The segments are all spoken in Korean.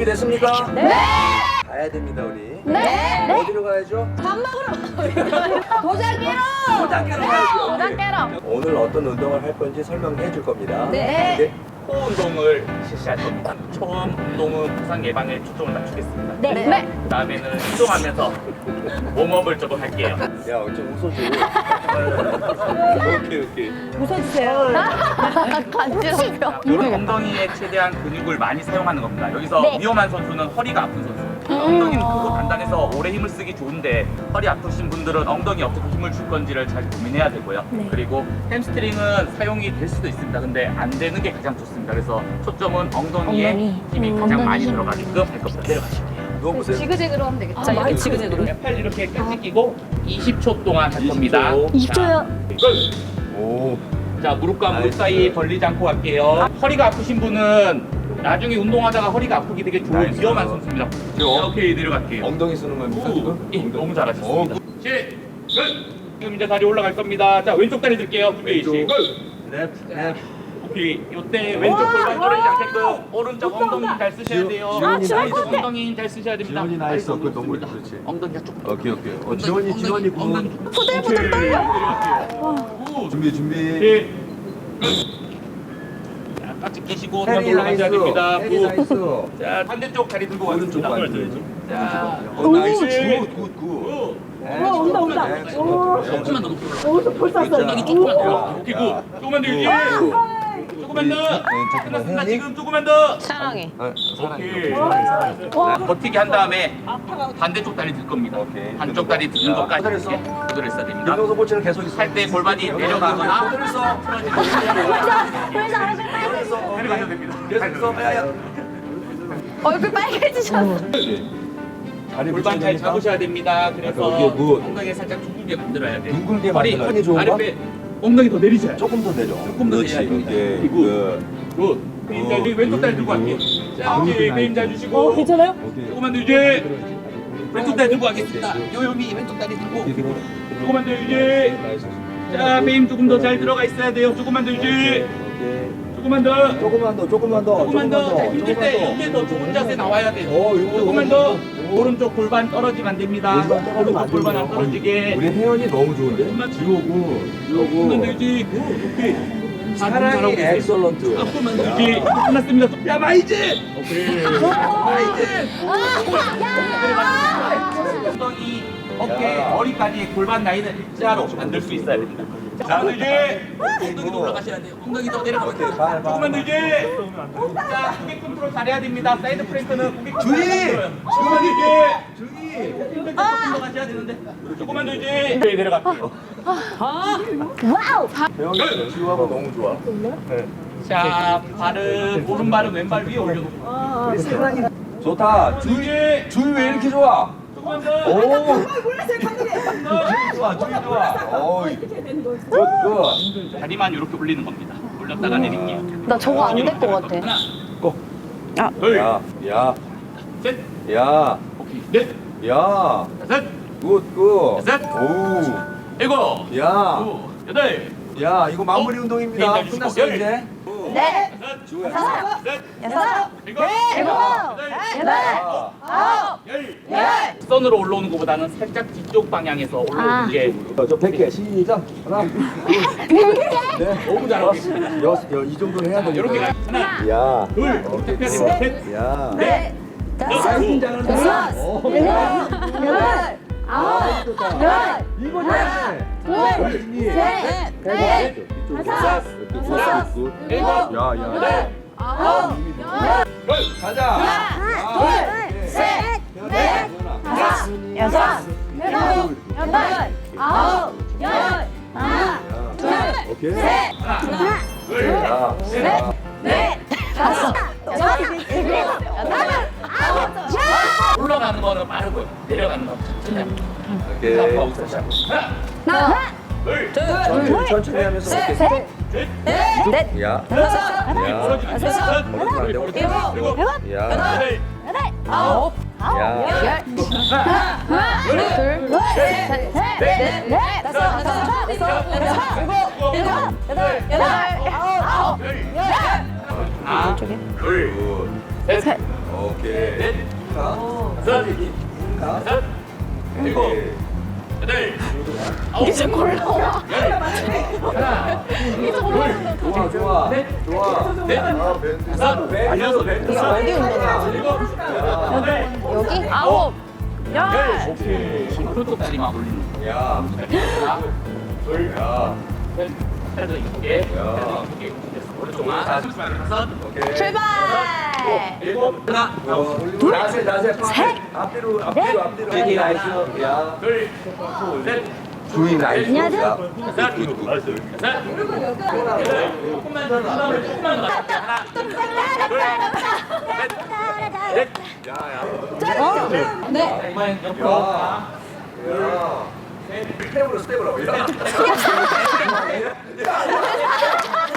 준비됐습니까? 네. 가야 됩니다 우리. 네. 어디로 가야죠? 도장 깨러. 도장 깨러 가야죠. 도장 깨러. 오늘 어떤 운동을 할 건지 설명해 줄 겁니다. 네. 코 운동을 실시할 겁니다. 처음 운동은 부상 예방에 초점을 맞추겠습니다. 네. 네. 그 다음에는 운동하면서 웜업을 조금 할게요. 야, 좀 웃어줘. 오케이, 오케이. 간지럽혀. 이런 엉덩이에 최대한 근육을 많이 사용하는 겁니다. 여기서 네. 위험한 선수는 허리가 아픈 선수. 엉덩이는 크고 단단해서 오래 힘을 쓰기 좋은데 허리 아프신 분들은 엉덩이 어떻게 힘을 줄 건지를 잘 고민해야 되고요. 그리고 햄스트링은 사용이 될 수도 있습니다. 근데 안 되는 게 가장 좋습니다. 그래서 초점은 엉덩이에 엉덩이. 힘이 음, 가장 엉덩이 많이 힘. 들어가게끔 할 겁니다. 내려가실게요. 누워보세요. 지그재그로 하면 되겠죠. 자, 이렇게 지그재그로. 팔 이렇게 깍지 끼고 20초 동안 할 겁니다. 20초요. 오. 자, 무릎과 무릎 나이스. 사이 벌리지 않고 갈게요. 허리가 아프신 분은 나중에 운동하다가 허리가 아프기 되게 좋은 나이스. 위험한 선수입니다. 자, 오케이, 내려갈게요. 엉덩이 쓰는 겁니까 지금? 예, 너무 잘하셨습니다. 오, 시, 지금 이제 다리 올라갈 겁니다. 자, 왼쪽 다리 들게요. 준비, 시, 랩, 랩. 오케이. 요때 왼쪽 골반 떨어지지 않게끔 오른쪽 엉덩이 잘 쓰셔야 돼요. 지원이 나이스. 왼쪽 엉덩이 잘 쓰셔야 됩니다. 지원이 나이스. 다리 그 너무. 그렇지. 엉덩이가 조금 오케이, 오케이. 어, 지원이, 지원이 군. 후들후들 떨려. 준비, 준비. 예. 자, 깍지 끼시고 다 해리 올라가셔야 나이스. 됩니다. 나이스. 자, 반대쪽 다리 들고 오른쪽. 반. 자, 어, 나이스. 오. 굿, 굿, 굿. 구. 어, 온다, 온다. 조금만 더 높여. 엉덩이 조금만 더. 오케이, 구. 조금만 더 유지. 조금만 더. 끝났습니다. 지금 조금만 더. 사랑해. 아, 사랑해. 오케이. 버티기 한 다음에 반대쪽 다리 들 겁니다. 오케이. 한쪽 다리 드는 자, 것까지 있어야 됩니다. 김동서 코치는 계속 있어. 할때 골반이 내려가거나 그래서 내려가셔야 됩니다. 계속 있어. 야, 야. 얼굴 빨개지셨어. 다리 골반 잘 잡으셔야 됩니다. 그래서 여기에 뭐- 엉덩이 살짝 둥글게 만들어야 돼요. 둥글게 허리, 만들어야 돼. 아랫배 엉덩이 더 돼요. 조금 더 내려. 조금 더 그렇지. 내려야 됩니다. 오케이. 그리고 그, 굿. 그림자 여기 왼쪽 다리 들고 갈게요. 자, 음. 오케이. 그림자 주시고. 괜찮아요? 조금만 더 유지. 왼쪽 다리 들고 가겠습니다. 요요미 왼쪽 다리 들고. 조금만 더. 나이스. 자, 배임 조금 더 잘 들어가 있어야 돼요. 조금만 더. 오케이. 조금만 더. 조금만 더, 조금만 더, 조금만 더. 자, 힘들 때 조금만 이때 더 좋은 자세 나와야 돼요. 어, 이거 조금만 더. 오른쪽 골반 떨어지면 안 됩니다. 골반 떨어지면 안 오른쪽 골반 안. 떨어지게. 우리 혜연이 너무 좋은데? 더 지호구. 유지. 굿. 오케이. 사랑이 엑설런트. 조금만 더 유지. 끝났습니다. 야, 마이즈. 오케이. 마이즈. 엉덩이, 어깨, 야. 머리까지 골반 라인을 일자로 만들 수 있어야 됩니다. 자, 이제 엉덩이도 올라가셔야 돼요. 엉덩이 더 내려가면 돼요. 발, 발. 조금만 더 이제. 자, 고개 컨트롤 잘해야 됩니다. 사이드 고개 컨트롤 주의! 더 이제. 힘들 때 조금 더 가셔야 되는데. 조금만 더 이제. 네, 내려갈게요. 와우. 혜연이 지호하고 너무 좋아. 네. 자, 발은 오른발은 왼발 위에 올려놓고. 우리 사랑이 좋다. 주의. 주희 왜 이렇게 좋아? 오! 주희 좋아, 주희 좋아. 어이. 굿, 굿. 다리만 이렇게 올리는 겁니다. 올렸다가 내릴게요. 나 저거 안 될 것 같아. 하나, 고. 둘, 야, 야, 셋, 야, 오케이, 넷, 야. 다섯, 굿, 굿. 셋. 오. 일곱, 야, 구, 여덟, 야, 이거 마무리 어? 운동입니다. 네, 네, 끝났어, 열. 이제. 네. 다섯, 여섯. 일곱, 일곱. 여덟. 아홉. 열. 열. 선으로 올라오는 것보다는 살짝 뒤쪽 방향에서 올라오는 아. 게 저 100개 시작. 하나, 둘, 네. 너무 잘하고. 여섯, 여, 이 정도는 해야 자, 이렇게 되니까. 가. 하나, 야. 둘, 이렇게 해야. 셋, 야. 넷, 다섯. 여섯. 일곱. 여덟. 아홉. 열. 이거 하나, 잘해. 둘, 셋, 넷, 다섯, 여섯, 일곱, 야, 야. 여덟, 아홉, 열. 가자. 하나, 둘, 셋, 넷, 다섯, 여섯, 일곱, 여덟, 아홉, 열. 하나, 둘, 오케이. 셋, 하나, 둘, 야. 야. 넷, 다섯, 여섯, 일곱, 여덟, 아홉, 열. 올라가는 거는 빠르고 내려가는 거 천천히. 오케이. 하나, 하나, 둘, 천천히, 천천히 하면서. 셋, 넷, 야. 다섯, 여섯, 안 돼. 일곱, 일곱, 야. 여덟, 여덟, 아홉, 야. 열. 하나, 둘, 셋, 넷, 넷, 다섯, 여섯, 일곱, 여덟, 일곱, 여덟, 여덟, 아홉, 열. 아, 이쪽에. 둘, 셋, 셋. 오케이. 넷, 다섯, 여섯, 일곱, 여덟, 아홉, 이제 골라와. 열. 하나, 좋아 좋아 넷, 좋아 넷, 아. 다섯, 여섯, 어디 운동이야? 일곱, 여덟, 여기? 아홉. 열. 열. 오케이. 손톱다리만 올리는 거. 야. 하나, 둘, 야. 셋, 셋, 이렇게, 셋, 이렇게. 오른쪽만. 다섯, 오케이. 출발. 일곱, 하나, 둘 자세 자세 셋 앞뒤로 앞뒤로 앞뒤로 넷. 나이스 야 둘, 셋, 주인 나이스 안녕하세요. 여섯, 여덟. 조금만 더, 더, 조금만 더. 하나, 둘, 셋, 넷. 네. 이번엔 옆으로. 스텝으로 스텝으로. 야.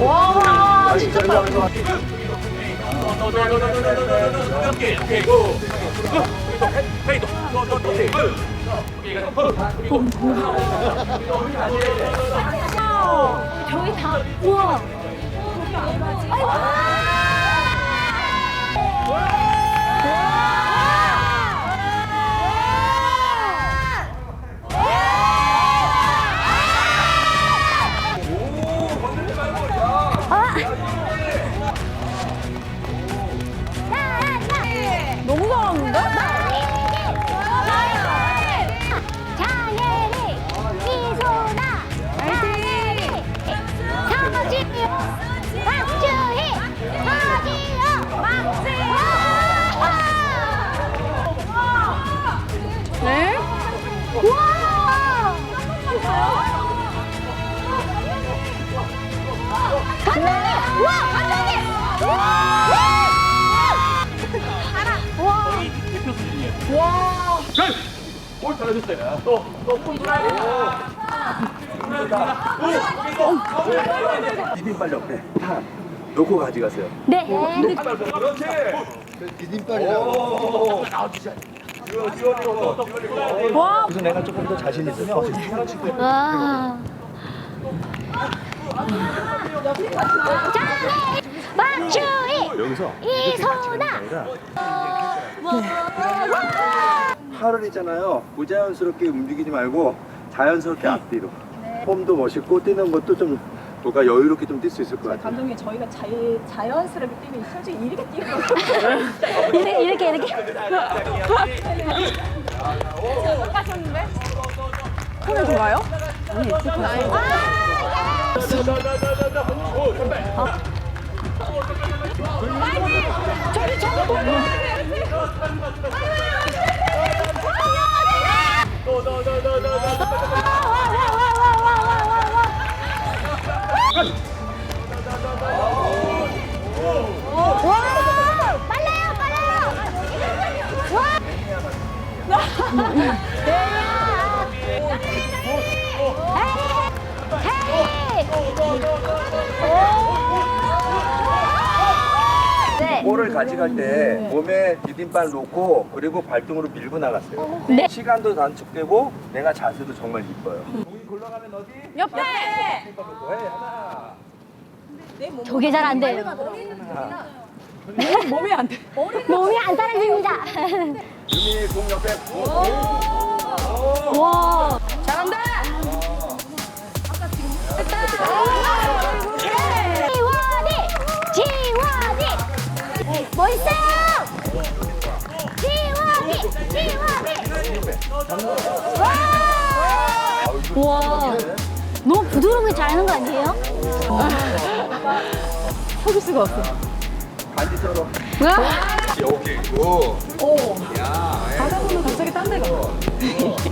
와 진짜 빠르다. 저기 다 우와. 아이고. 놓고 가져가세요 네. 그렇지 디딤발이라고. 와. 그래서 내가 조금 더 자신 있으면 어서 휘어치고 와. 장애, 박주희, 여기서 이소나. 팔을 있잖아요 부자연스럽게 움직이지 말고 자연스럽게 앞뒤로 폼도 멋있고 뛰는 것도 좀 뭔가 여유롭게 좀 뛸 수 있을 것 같아요 감독님 저희가 자, 자연스럽게 뛰면 솔직히 이렇게 뛰는 거 이렇게 이렇게 이렇게. 하셨는데? 손에 들어가요? 와! 빨라요, 빨라요. 와! 네. 볼을 가져갈 때 몸에 디딤발 놓고 그리고 발등으로 밀고 나갔어요 네. 시간도 단축되고 내가 자세도 정말 이뻐요 굴러가면 어디? 옆에. 놓고 해 하나 저게 잘 안 돼요. 몸이 안 돼. 몸이 안 따라줍니다. 유미 공 옆에 와. 잘한다. 지원이! 지원이! 멋있어요! 지원이! 지원이! 와! 와. 너무 부드럽게 잘 하는 거 아니에요? 속일 수가 없어. 반지 썰어 오케이. 고. 가다 보면 갑자기 딴 데가.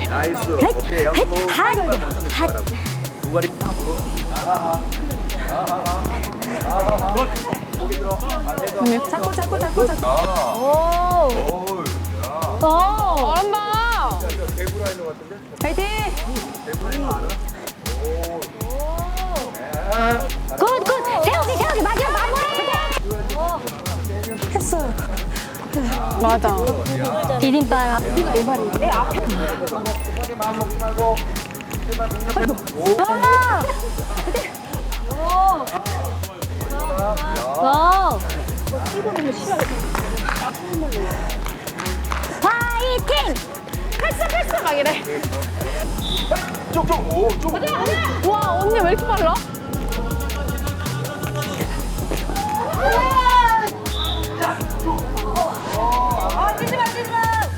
나이스 오케이 양손 다, 다, 두가리 팍으로 자꾸 자꾸 자꾸. 오. 야. 잘한다. 대구라 있는 것 같은데? 파이팅. 굿, 굿. 세우기, 세우기. 마지막 마무리. 했어요. 맞아. 비빔밥. 와. 화이팅! 패스 패스 막 이래. 쪽쪽 오, 쪽. 와 언니 왜 이렇게 빨라?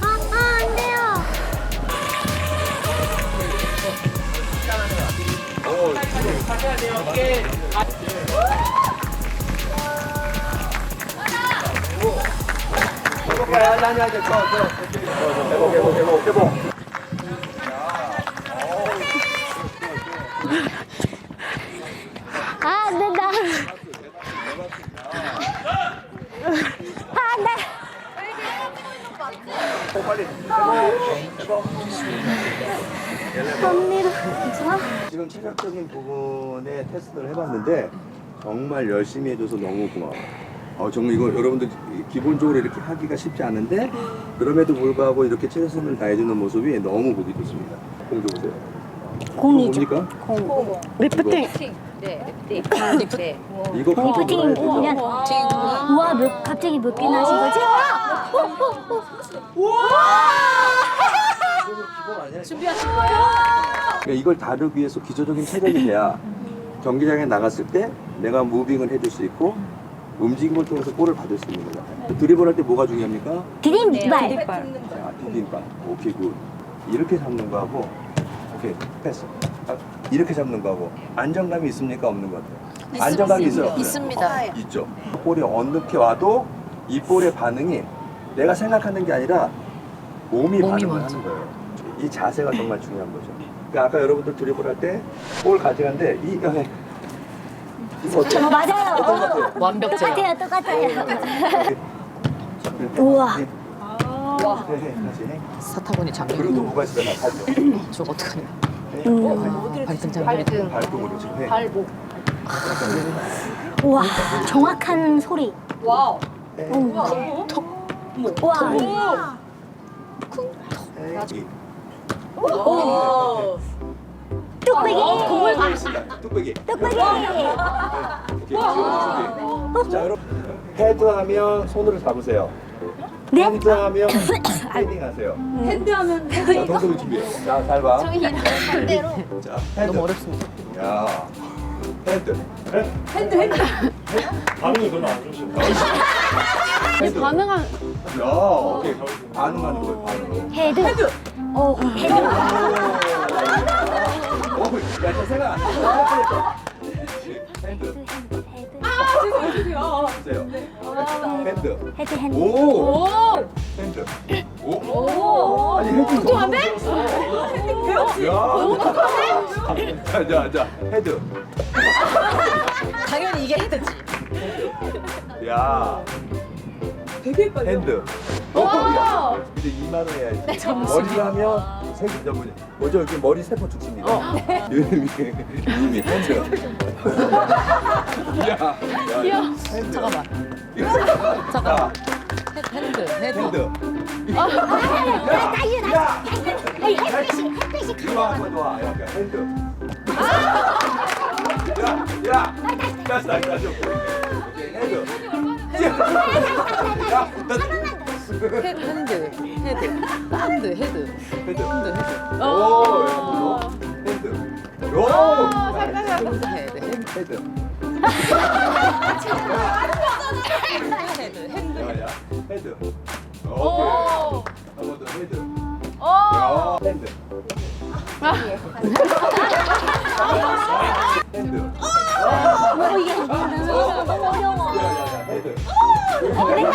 아, 아, 안 돼요. 야, 아니, 아니, 아니, 저, 저. 대복, 대복, 대복, 대복. 아, 안 된다. 아, 안 돼. 어, 빨리. 언니도 괜찮아? 지금 체력적인 부분에 테스트를 해봤는데 정말 열심히 해줘서 너무 고마워. 어, 정말 이거 여러분들 기본적으로 이렇게 하기가 쉽지 않은데 그럼에도 불구하고 이렇게 최선을 다해주는 모습이 너무 보기 좋습니다. 공 줘보세요. 공이죠. 뭡니까? 리프팅. 네, 네. 네. 이거 리프팅 공 그냥 우와 몇 갑자기 몇 개나 하신 거지? 준비하신 거예요? 그러니까 이걸 다루기 위해서 기초적인 체력이 돼야 경기장에 나갔을 때 내가 무빙을 해줄 수 있고 움직임을 통해서 볼을 받을 수 있는 거야. 드리블 할 때 뭐가 중요합니까? 디딤발. 자, 디딤발. 오케이, 굿. 이렇게 잡는 거하고, 오케이, 패스. 아, 이렇게 잡는 거하고, 안정감이 있습니까? 없는 것 같아요? 안정감이 있어요? 없어요? 있습니다. 있죠. 볼이 어떻게 와도 이 볼의 반응이 내가 생각하는 게 아니라 몸이, 반응을 하는 거예요. 이 자세가 정말 중요한 거죠. 그러니까 아까 여러분들 드리블 할때볼 가져갔는데 이 네. 이거 어때요? 어, 맞아요. 완벽제야. 똑같아요, 똑같아요. 우와. 네, 네, 다시 해. 사타구니 장비 그리고 또 뭐가 있어요? 나 발도. 저거 어떡하냐 음. 발등 장비 발동으로 지금 해. 발목. 우와, 정확한 소리. 와우. 우와. 이. 오. 뚝배기. 뚝배기. 뚝배기. 오케이, 준비. 자, 여러분. 헤드 하면 손으로 잡으세요. 네? 핸드 하면 헤딩 하세요. 핸드 하면 자, 동동이 준비해. 자, 잘 봐. 반대로. 자, 헤드. 너무 어렵습니다 야. 헤드. 핸드 핸드. 반응이 별로 안 좋으신다. 헤드. 가능한. 야, 오케이. 반응하는 거예요, 반응. 헤드. 헤드. 어, 헤드. 오, 야, 저 생각 안 했어. 핸드. 죄송 해요. 보세요. 핸드. 헤드, 헤드. 오! 오. 핸드. 오! 오. 아니, 돼? 배웠지. 야. 자, 자, 자, 헤드. 당연히 이게 헤드지 야. 되게 빨리. 핸드. 야, 이제 2만 원 해야지. 머리 하면 세개 전문. 뭐죠? 이렇게 머리 세포 죽습니다. 이미 이미 핸드. 야, 야, 핸드. 잠깐만 잠깐. 핸드 헤드 핸드. 다시, 야, 다시. 햇빛이, 햇빛이 이리 와, 한번 와. 야, 야, 핸드. 야, 야, 다시, 다시, 다시. 오케이, 핸드. 야, 나 헤- 핸드 헤드 핸드 헤드 핸드. 핸드 헤드 오, 핸드. 오, 핸드 헤드 헤드 핸드. 헤드 핸드 야, 야, 헤드. 오케이. 한번 더 헤드. 오. 야, 핸드. 핸드. 어, 이게 너무 어려워. 야, 야, 야, 헤드. 핸드.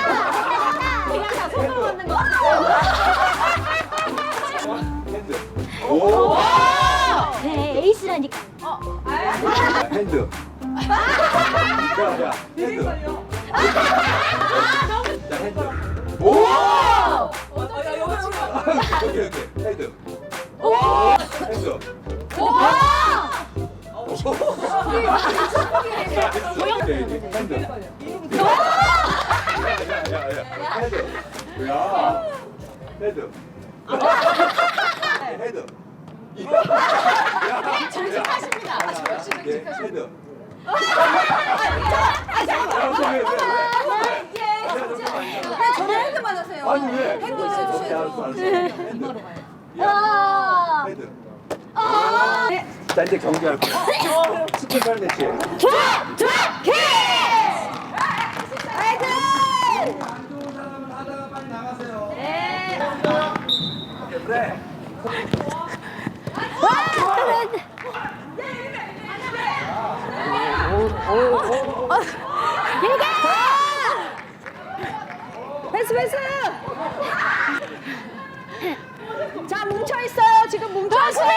오, 네, 에이스라니까. 야, 핸드. 자, 자, 핸드. 자, 핸드. 오! 오케이, 오케이. 핸드. 핸드. 오! 자, 핸드. 핸드. 야, 야, 야. 핸드. 야. 헤드. 헤드. 이거. 야, 정직하시 왜 저를 핸드만 하세요? 아니 왜 핸드 오케이, 있어주셔야죠. 알았어 알았어 핸드 아. 헤드 자 이제 경기할 거야. 스킨 살 매치. 좋아! 좋아! 키! 그래. 패스 패스. 자 뭉쳐 있어요. 지금 뭉쳐 있어요.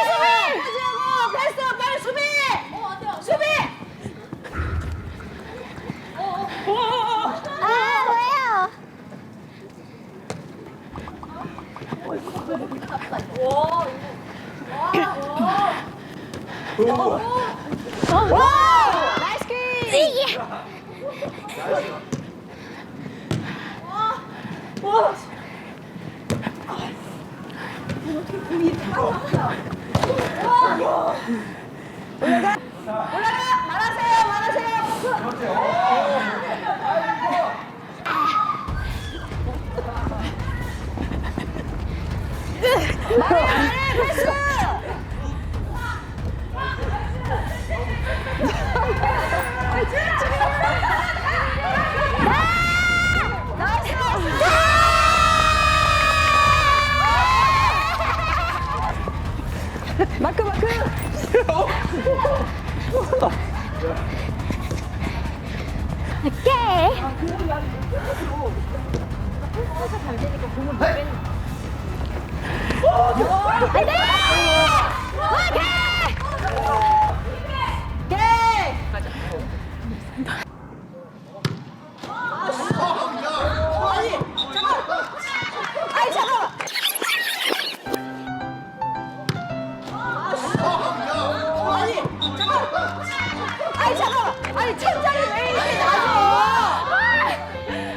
아니 천장이 왜 이렇게 낮아?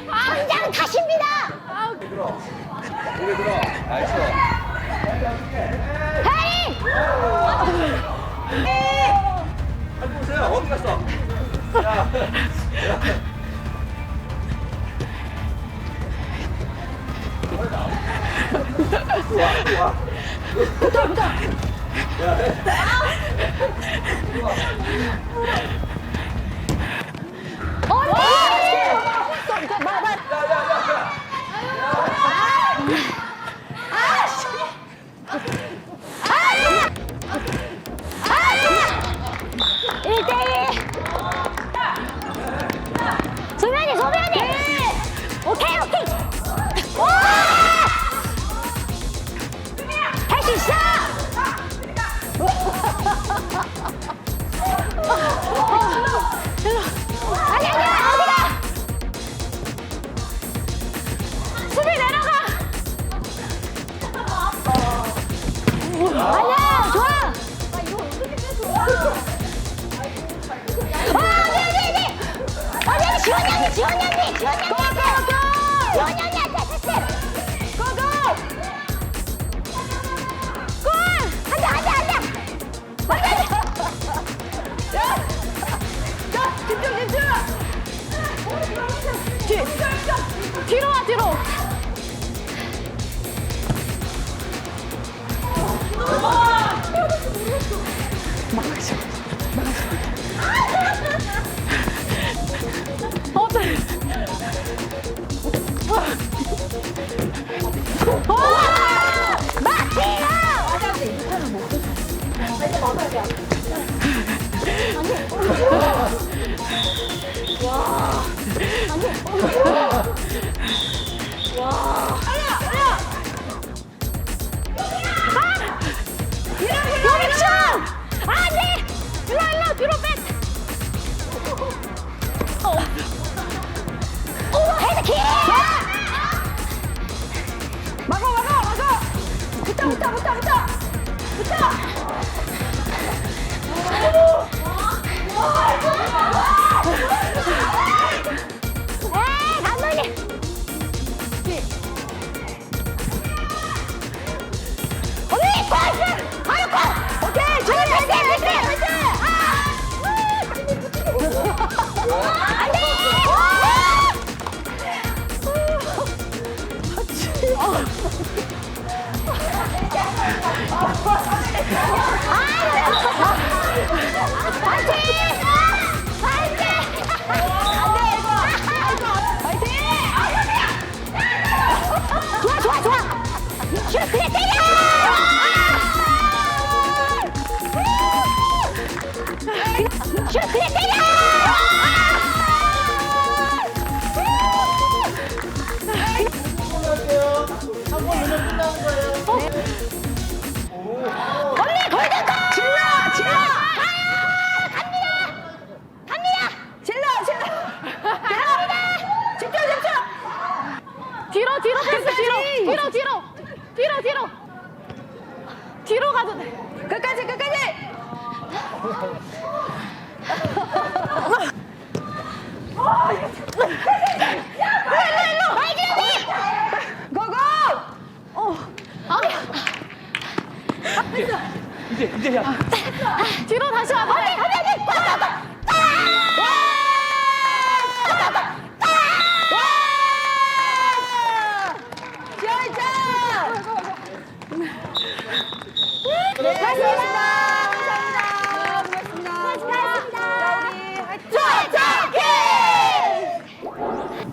당장 다십니다. 고개 들어 나이스 헤이! 아니 보세요 어디 갔어? 야. Oh On! Oh! Oh! Oh! Oh! Oh! Oh! 여기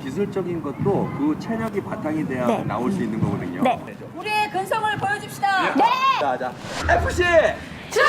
기술적인 것도 그 체력이 바탕이 돼야 네. 나올 수 있는 거거든요. 네. 우리의 근성을 보여줍시다. 자, 자. FC! 자, 기!